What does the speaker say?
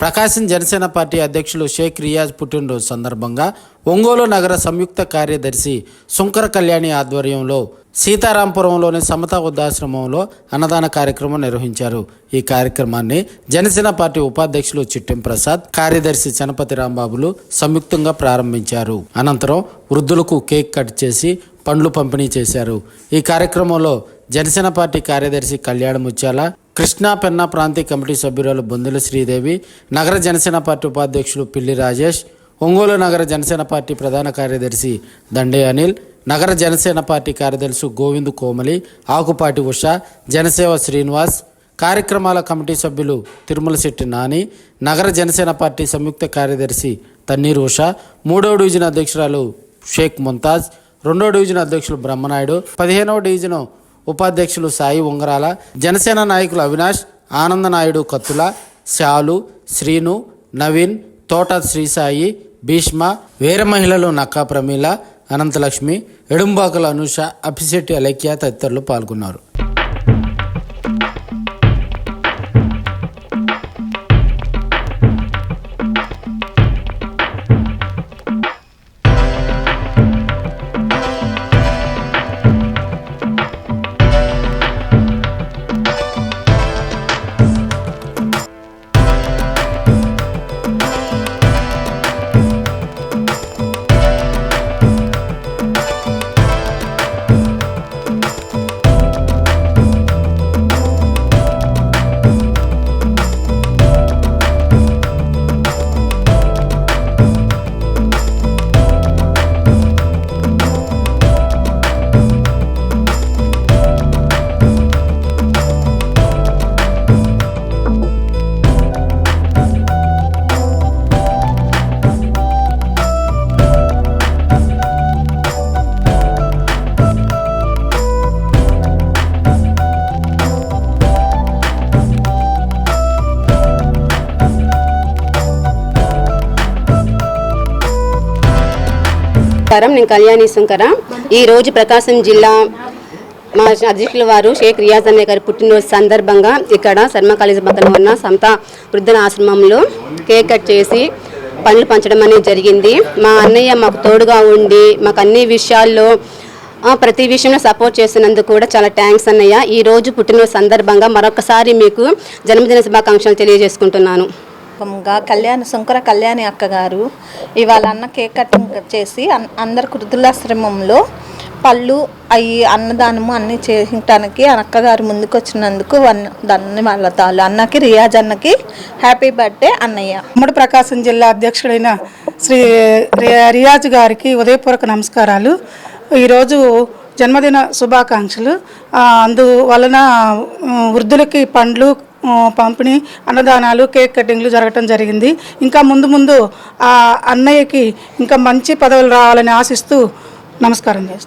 ప్రకాశం Janasena party అధ్యక్షులు షేక్ రియాజ్ పుట్టినరోజు సందర్భంగా ఒంగోలు నగర సంయుక్త కార్యదర్శి శుంకర కళ్యాణి ఆధ్వర్యంలో సీతారాంపురంలోని సమతా వృద్ధాశ్రమంలో అన్నదాన కార్యక్రమం నిర్వహించారు. ఈ కార్యక్రమాన్ని జనసేన పార్టీ ఉపాధ్యక్షులు చిట్టెం ప్రసాద్ కార్యదర్శి చనపతి రాంబాబులు సంయుక్తంగా ప్రారంభించారు. అనంతరం వృద్ధులకు కేక్ కట్ చేసి పండ్లు పంపిణీ చేశారు. ఈ కార్యక్రమంలో జనసేన పార్టీ కార్యదర్శి కళ్యాణ ముత్యాల కృష్ణా పెన్నా ప్రాంతీయ కమిటీ సభ్యురాలు బొందుల శ్రీదేవి నగర జనసేన పార్టీ ఉపాధ్యక్షులు పిల్లి రాజేష్ ఒంగోలు నగర జనసేన పార్టీ ప్రధాన కార్యదర్శి దండే అనిల్ నగర జనసేన పార్టీ కార్యదర్శి గోవింద్ కోమలి ఆకుపాటి ఉష జనసేవ శ్రీనివాస్ కార్యక్రమాల కమిటీ సభ్యులు తిరుమల శెట్టి నాని నగర జనసేన పార్టీ సంయుక్త కార్యదర్శి తన్నీర్ ఉష మూడవ డివిజన్ అధ్యక్షురాలు షేక్ ముంతాజ్ రెండో డివిజన్ అధ్యక్షులు బ్రహ్మనాయుడు పదిహేనవ డివిజన్ ఉపాధ్యక్షులు సాయి ఉంగరాల జనసేన నాయకులు అవినాష్ ఆనంద నాయుడు కత్తుల శాలు శ్రీను నవీన్ తోట శ్రీసాయి భీష్మ వీర మహిళలు నక్కా ప్రమీల అనంతలక్ష్మి ఎడుంబాకుల అనుష అప్పిశెట్టి అలెక్య తదితరులు పాల్గొన్నారు. నమస్కారం. నేను కళ్యాణి శంకర. ఈ రోజు ప్రకాశం జిల్లా మా అధ్యక్షుల వారు షేక్ రియాజ్ అనే గారి పుట్టినరోజు సందర్భంగా ఇక్కడ శర్మ కాలేజీ పక్కన ఉన్న సంత వృద్ధుల ఆశ్రమంలో కేక్ కట్ చేసి పనులు పంచడం అనేది జరిగింది. మా అన్నయ్య మాకు తోడుగా ఉండి మాకు అన్ని విషయాల్లో ప్రతి విషయంలో సపోర్ట్ చేసినందుకు కూడా చాలా థ్యాంక్స్ అన్నయ్య. ఈ రోజు పుట్టినరోజు సందర్భంగా మరొకసారి మీకు జన్మదిన శుభాకాంక్షలు తెలియజేసుకుంటున్నాను. గా కళ్యాణ శంకర కళ్యాణి అక్క గారు ఇవాళ అన్న కేక్ కటింగ్ చేసి అన్- అందరు కృతులాశ్రమంలో పళ్ళు అవి అన్నదానము అన్నీ చేయటానికి అక్కగారు ముందుకు వచ్చినందుకు వన్- ధన్యవాదాలు. అన్నకి రియాజ్ అన్నకి హ్యాపీ బర్త్డే అన్నయ్య. ఉమ్మడి ప్రకాశం జిల్లా అధ్యక్షుడైన శ్రీ రియాజ్ గారికి ఉదయపూర్వక నమస్కారాలు. ఈరోజు జన్మదిన శుభాకాంక్షలు. అందువలన వృద్ధులకి పండ్లు పంపిణీ అన్నదానాలు కేక్ కటింగ్లు జరగటం జరిగింది. ఇంకా ముందు ముందు ఆ అన్నయ్యకి ఇంకా మంచి పదవులు రావాలని ఆశిస్తూ నమస్కారం చేస్తాను